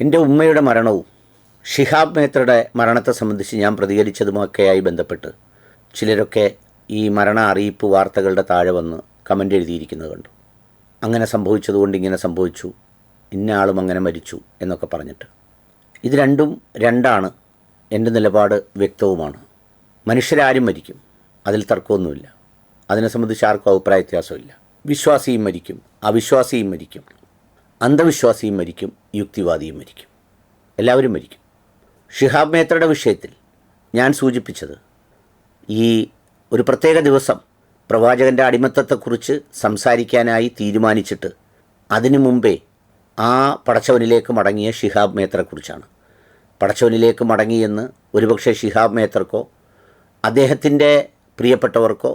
എന്റെ ഉമ്മയുടെ മരണവും ഷിഹാബ് മേത്രയുടെ മരണത്തെ സംബന്ധിച്ച് ഞാൻ പ്രതികരിച്ചതുമൊക്കെയായി ബന്ധപ്പെട്ട് ചിലരൊക്കെ ഈ മരണ അറിയിപ്പ് വാർത്തകളുടെ താഴെ വന്ന് കമന്റ് എഴുതിയിരിക്കുന്നത് കണ്ടു. അങ്ങനെ സംഭവിച്ചതുകൊണ്ട് ഇങ്ങനെ സംഭവിച്ചു. ഇന്ന ആളും അങ്ങനെ മരിച്ചു എന്നൊക്കെ പറഞ്ഞിട്ട്. ഇത് രണ്ടും രണ്ടാണ് എന്റെ നിലപാട് വ്യക്തവുമാണ്. മനുഷ്യരാരും മരിക്കും. അതിൽ തർക്കമൊന്നുമില്ല. അതിനെ സംബന്ധിച്ച് ആർക്കും അഭിപ്രായ വ്യത്യാസമില്ല. വിശ്വാസിയും മരിക്കും. അവിശ്വാസിയും മരിക്കും. അന്ധവിശ്വാസിയും മരിക്കും യുക്തിവാദിയും മരിക്കും. എല്ലാവരും മരിക്കും. ഷിഹാബ് മേത്രയുടെ വിഷയത്തിൽ ഞാൻ സൂചിപ്പിച്ചത് ഈ ഒരു പ്രത്യേക ദിവസം പ്രവാചകന്റെ അടിമത്തത്തെക്കുറിച്ച് സംസാരിക്കാനായി തീരുമാനിച്ചിട്ട് അതിനു മുമ്പേ ആ പടച്ചവനിലേക്ക് മടങ്ങിയ ഷിഹാബ് മേത്രയെക്കുറിച്ചാണ് പടച്ചവനിലേക്ക് മടങ്ങിയെന്ന് ഒരുപക്ഷെ ഷിഹാബ് മേത്രക്കോ അദ്ദേഹത്തിന്റെ പ്രിയപ്പെട്ടവർക്കോ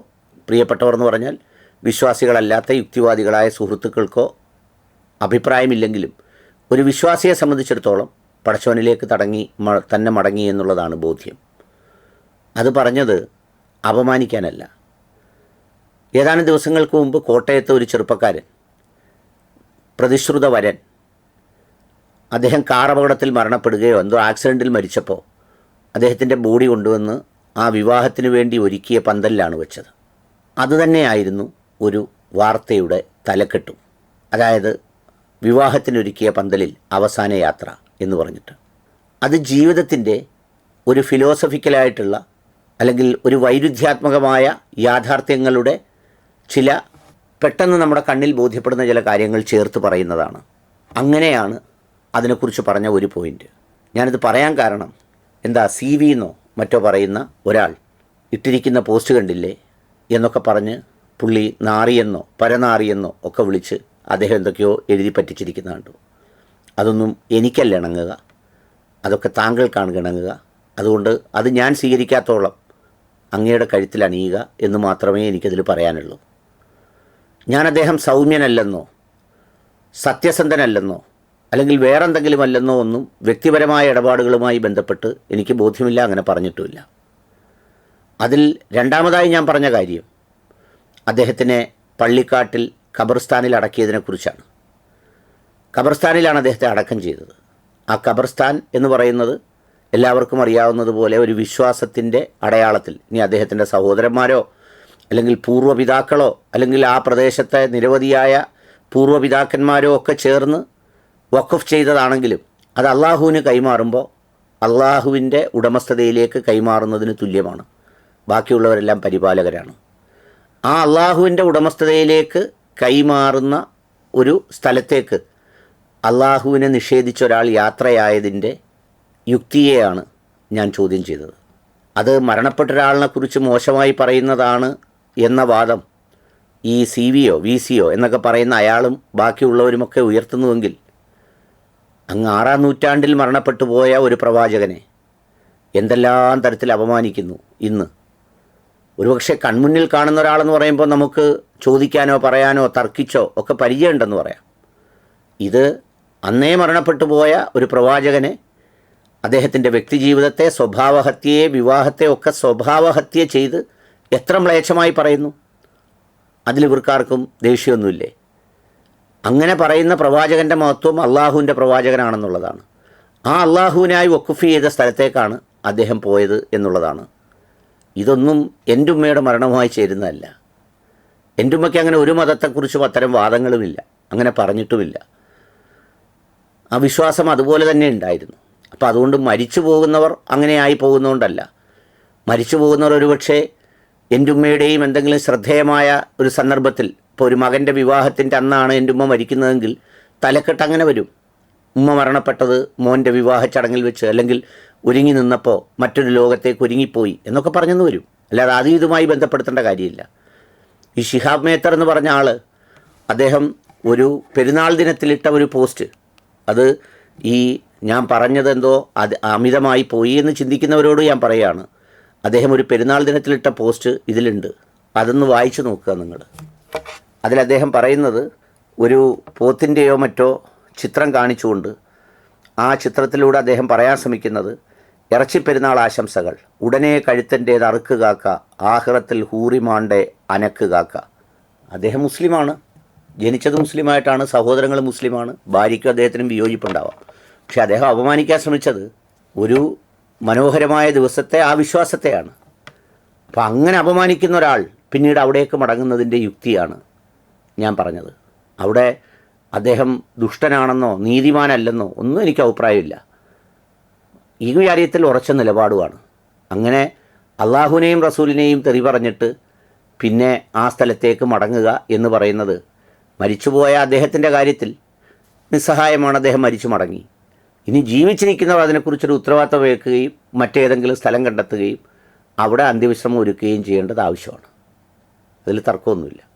പ്രിയപ്പെട്ടവർ എന്ന് പറഞ്ഞാൽ വിശ്വാസികളല്ലാത്ത യുക്തിവാദികളായ സുഹൃത്തുക്കൾക്കോ അഭിപ്രായമില്ലെങ്കിലും ഒരു വിശ്വാസിയെ സംബന്ധിച്ചിടത്തോളം പടച്ചവനിലേക്ക് തടങ്ങി തന്നെ മടങ്ങി എന്നുള്ളതാണ് ബോധ്യം. അത് പറഞ്ഞത് അപമാനിക്കാനല്ല. ഏതാനും ദിവസങ്ങൾക്ക് മുമ്പ് കോട്ടയത്തെ ഒരു ചെറുപ്പക്കാരൻ പ്രതിശ്രുത വരൻ അദ്ദേഹം കാർ അപകടത്തിൽ മരണപ്പെടുകയോ എന്തോ ആക്സിഡന്റിൽ മരിച്ചപ്പോൾ അദ്ദേഹത്തിന്റെ ബോഡി കൊണ്ടുവന്ന് ആ വിവാഹത്തിന് വേണ്ടി ഒരുക്കിയ പന്തലിലാണ് വെച്ചത്. അതുതന്നെയായിരുന്നു ഒരു വാർത്തയുടെ തലക്കെട്ടും. അതായത് വിവാഹത്തിനൊരുക്കിയ പന്തലിൽ അവസാന യാത്ര എന്ന് പറഞ്ഞിട്ട്. അത് ജീവിതത്തിന്റെ ഒരു ഫിലോസഫിക്കലായിട്ടുള്ള അല്ലെങ്കിൽ ഒരു വൈരുദ്ധ്യാത്മകമായ യാഥാർത്ഥ്യങ്ങളുടെ ചില പെട്ടെന്ന് നമ്മുടെ കണ്ണിൽ ബോധ്യപ്പെടുന്ന ചില കാര്യങ്ങൾ ചേർത്ത് പറയുന്നതാണ്. അങ്ങനെയാണ് അതിനെക്കുറിച്ച് പറഞ്ഞ ഒരു പോയിന്റ് ഞാനിത് പറയാൻ കാരണം എന്താ സി വി എന്നോ മറ്റോ പറയുന്ന ഒരാൾ ഇട്ടിരിക്കുന്ന പോസ്റ്റ് കണ്ടില്ലേ? എന്നൊക്കെ പറഞ്ഞ് പുള്ളി നാറിയെന്നോ പരനാറിയെന്നോ ഒക്കെ വിളിച്ച് അദ്ദേഹം എന്തൊക്കെയോ എഴുതി പറ്റിച്ചിരിക്കുന്ന കണ്ടു. അതൊന്നും എനിക്കല്ല ഇണങ്ങുക. അതൊക്കെ താങ്കൾക്കാണ് ഇണങ്ങുക. അതുകൊണ്ട് അത് ഞാൻ സ്വീകരിക്കാത്തോളം അങ്ങയുടെ കഴുത്തിൽ അണിയുക എന്ന് മാത്രമേ എനിക്കതിൽ പറയാനുള്ളൂ. ഞാൻ അദ്ദേഹം സൗമ്യനല്ലെന്നോ സത്യസന്ധനല്ലെന്നോ അല്ലെങ്കിൽ വേറെന്തെങ്കിലും അല്ലെന്നോ ഒന്നും വ്യക്തിപരമായ ഇടപാടുകളുമായി ബന്ധപ്പെട്ട് എനിക്ക് ബോധ്യമില്ല അങ്ങനെ പറഞ്ഞിട്ടുമില്ല. അതിൽ രണ്ടാമതായി ഞാൻ പറഞ്ഞ കാര്യം അദ്ദേഹത്തിനെ പള്ളിക്കാട്ടിൽ ഖബർസ്ഥാനിൽ അടക്കിയതിനെക്കുറിച്ചാണ്. ഖബർസ്ഥാനിലാണ് അദ്ദേഹത്തെ അടക്കം ചെയ്തത്. ആ ഖബർസ്ഥാൻ എന്ന് പറയുന്നത് എല്ലാവർക്കും അറിയാവുന്നതുപോലെ ഒരു വിശ്വാസത്തിന്റെ അടയാളത്തിൽ ഇനി അദ്ദേഹത്തിന്റെ സഹോദരന്മാരോ അല്ലെങ്കിൽ പൂർവപിതാക്കളോ അല്ലെങ്കിൽ ആ പ്രദേശത്തെ നിരവധിയായ പൂർവപിതാക്കന്മാരോ ഒക്കെ ചേർന്ന് വഖഫ് ചെയ്തതാണെങ്കിലും അത് അള്ളാഹുവിന് കൈമാറുമ്പോൾ അള്ളാഹുവിന്റെ ഉടമസ്ഥതയിലേക്ക് കൈമാറുന്നതിന് തുല്യമാണ്. ബാക്കിയുള്ളവരെല്ലാം പരിപാലകരാണ്. ആ അള്ളാഹുവിന്റെ ഉടമസ്ഥതയിലേക്ക് കൈമാറുന്ന ഒരു സ്ഥലത്തേക്ക് അള്ളാഹുവിനെ നിഷേധിച്ച ഒരാൾ യാത്രയായതിന്റെ യുക്തിയെയാണ് ഞാൻ ചോദ്യം ചെയ്തത്. അത് മരണപ്പെട്ട ഒരാളിനെ കുറിച്ച് മോശമായി പറയുന്നതാണ് എന്ന വാദം ഈ സി വിയോ വി സിയോ എന്നൊക്കെ പറയുന്ന അയാളും ബാക്കിയുള്ളവരുമൊക്കെ ഉയർത്തുന്നുവെങ്കിൽ അങ്ങ് ആറാം നൂറ്റാണ്ടിൽ മരണപ്പെട്ടു പോയ ഒരു പ്രവാചകനെ എന്തെല്ലാം തരത്തിൽ അപമാനിക്കുന്നു ഇന്ന്? ഒരുപക്ഷെ കൺമുന്നിൽ കാണുന്ന ഒരാളെന്ന് പറയുമ്പോൾ നമുക്ക് ചോദിക്കാനോ പറയാനോ തർക്കിച്ചോ ഒക്കെ പരിചയമുണ്ടെന്ന് പറയാം. ഇത് അന്നേ മരണപ്പെട്ടു പോയ ഒരു പ്രവാചകനെ അദ്ദേഹത്തിന്റെ വ്യക്തിജീവിതത്തെ സ്വഭാവഹത്യയെ വിവാഹത്തെ ഒക്കെ സ്വഭാവഹത്യ ചെയ്ത് എത്ര മ്ലേച്ഛമായി പറയുന്നു? അതിൽ ഇവർക്കാർക്കും ദേഷ്യമൊന്നുമില്ലേ? അങ്ങനെ പറയുന്ന പ്രവാചകന്റെ മഹത്വം അള്ളാഹുവിന്റെ പ്രവാചകനാണെന്നുള്ളതാണ്. ആ അള്ളാഹുവിനായി വക്കുഫ് ചെയ്ത സ്ഥലത്തേക്കാണ് അദ്ദേഹം പോയത് എന്നുള്ളതാണ്. ഇതൊന്നും എന്റെ ഉമ്മയുടെ മരണവുമായി ചേരുന്നതല്ല. എന്റെ ഉമ്മയ്ക്ക് അങ്ങനെ ഒരു മതത്തെക്കുറിച്ചും അത്തരം വാദങ്ങളുമില്ല. അങ്ങനെ പറഞ്ഞിട്ടുമില്ല. ആ വിശ്വാസം അതുപോലെ തന്നെ ഉണ്ടായിരുന്നു. അപ്പോൾ അതുകൊണ്ട് മരിച്ചു പോകുന്നവർ അങ്ങനെയായി പോകുന്നതുകൊണ്ടല്ല മരിച്ചു പോകുന്നവർ ഒരുപക്ഷെ എന്റെ ഉമ്മയുടെയും എന്തെങ്കിലും ശ്രദ്ധേയമായ ഒരു സന്ദർഭത്തിൽ ഇപ്പോൾ ഒരു മകന്റെ വിവാഹത്തിന്റെ അന്നാണ് എന്റെ ഉമ്മ മരിക്കുന്നതെങ്കിൽ തലക്കെട്ട് അങ്ങനെ വരും. ഉമ്മ മരണപ്പെട്ടത് മോന്റെ വിവാഹ ചടങ്ങിൽ വെച്ച് അല്ലെങ്കിൽ ഒരുങ്ങി നിന്നപ്പോൾ മറ്റൊരു ലോകത്തേക്ക് ഒരുങ്ങിപ്പോയി എന്നൊക്കെ പറഞ്ഞെന്ന് വരും. അല്ലാതെ ആദ്യം ഇതുമായി ബന്ധപ്പെടുത്തേണ്ട കാര്യമില്ല. ഈ ഷിഹാബ് മേത്തർ എന്ന് പറഞ്ഞ ആൾ അദ്ദേഹം ഒരു പെരുന്നാൾ ദിനത്തിലിട്ട ഒരു പോസ്റ്റ്. അത് ഈ ഞാൻ പറഞ്ഞതെന്തോ അത് അമിതമായി പോയി എന്ന് ചിന്തിക്കുന്നവരോട് ഞാൻ പറയുകയാണ് അദ്ദേഹം ഒരു പെരുന്നാൾ ദിനത്തിലിട്ട പോസ്റ്റ് ഇതിലുണ്ട്. അതൊന്ന് വായിച്ചു നോക്കുക നിങ്ങൾ അതിൽ അദ്ദേഹം പറയുന്നത് ഒരു പോത്തിന്റെയോ മറ്റോ ചിത്രം കാണിച്ചുകൊണ്ട് ആ ചിത്രത്തിലൂടെ അദ്ദേഹം പറയാൻ ശ്രമിക്കുന്നത് ഇറച്ചിപ്പെരുന്നാൾ ആശംസകൾ. ഉടനെ കഴുത്തന്റെ അറുക്ക് കാക്ക ആഹ്റത്തിൽ ഹൂറിമാണ്ടെ അനക്ക് കാക്ക. അദ്ദേഹം മുസ്ലിമാണ്. ജനിച്ചത് മുസ്ലിമായിട്ടാണ് സഹോദരങ്ങൾ മുസ്ലിമാണ്. ഭാര്യയ്ക്കും അദ്ദേഹത്തിനും വിയോജിപ്പുണ്ടാവാം. പക്ഷെ അദ്ദേഹം അപമാനിക്കാൻ ശ്രമിച്ചത് ഒരു മനോഹരമായ ദിവസത്തെ ആ വിശ്വാസത്തെയാണ്. അപ്പം അങ്ങനെ അപമാനിക്കുന്ന ഒരാൾ പിന്നീട് അവിടേക്ക് മടങ്ങുന്നതിന്റെ യുക്തിയാണ് ഞാൻ പറഞ്ഞത്. അവിടെ അദ്ദേഹം ദുഷ്ടനാണെന്നോ നീതിമാനല്ലെന്നോ ഒന്നും എനിക്ക് അഭിപ്രായമില്ല. ഈ കാര്യത്തിൽ ഉറച്ച നിലപാടുമാണ്. അങ്ങനെ അള്ളാഹുവിനെയും റസൂലിനെയും തെറി പറഞ്ഞിട്ട് പിന്നെ ആ സ്ഥലത്തേക്ക് മടങ്ങുക എന്ന് പറയുന്നത് മരിച്ചുപോയ അദ്ദേഹത്തിന്റെ കാര്യത്തിൽ നിസ്സഹായമാണ് അദ്ദേഹം മരിച്ചു മടങ്ങി. ഇനി ജീവിച്ചിരിക്കുന്നവർ അതിനെക്കുറിച്ചൊരു ഉത്തരവാദിത്തം വയ്ക്കുകയും മറ്റേതെങ്കിലും സ്ഥലം കണ്ടെത്തുകയും അവിടെ അന്ത്യവിശ്രമം ഒരുക്കുകയും ചെയ്യേണ്ടത് ആവശ്യമാണ്. അതിൽ തർക്കമൊന്നുമില്ല.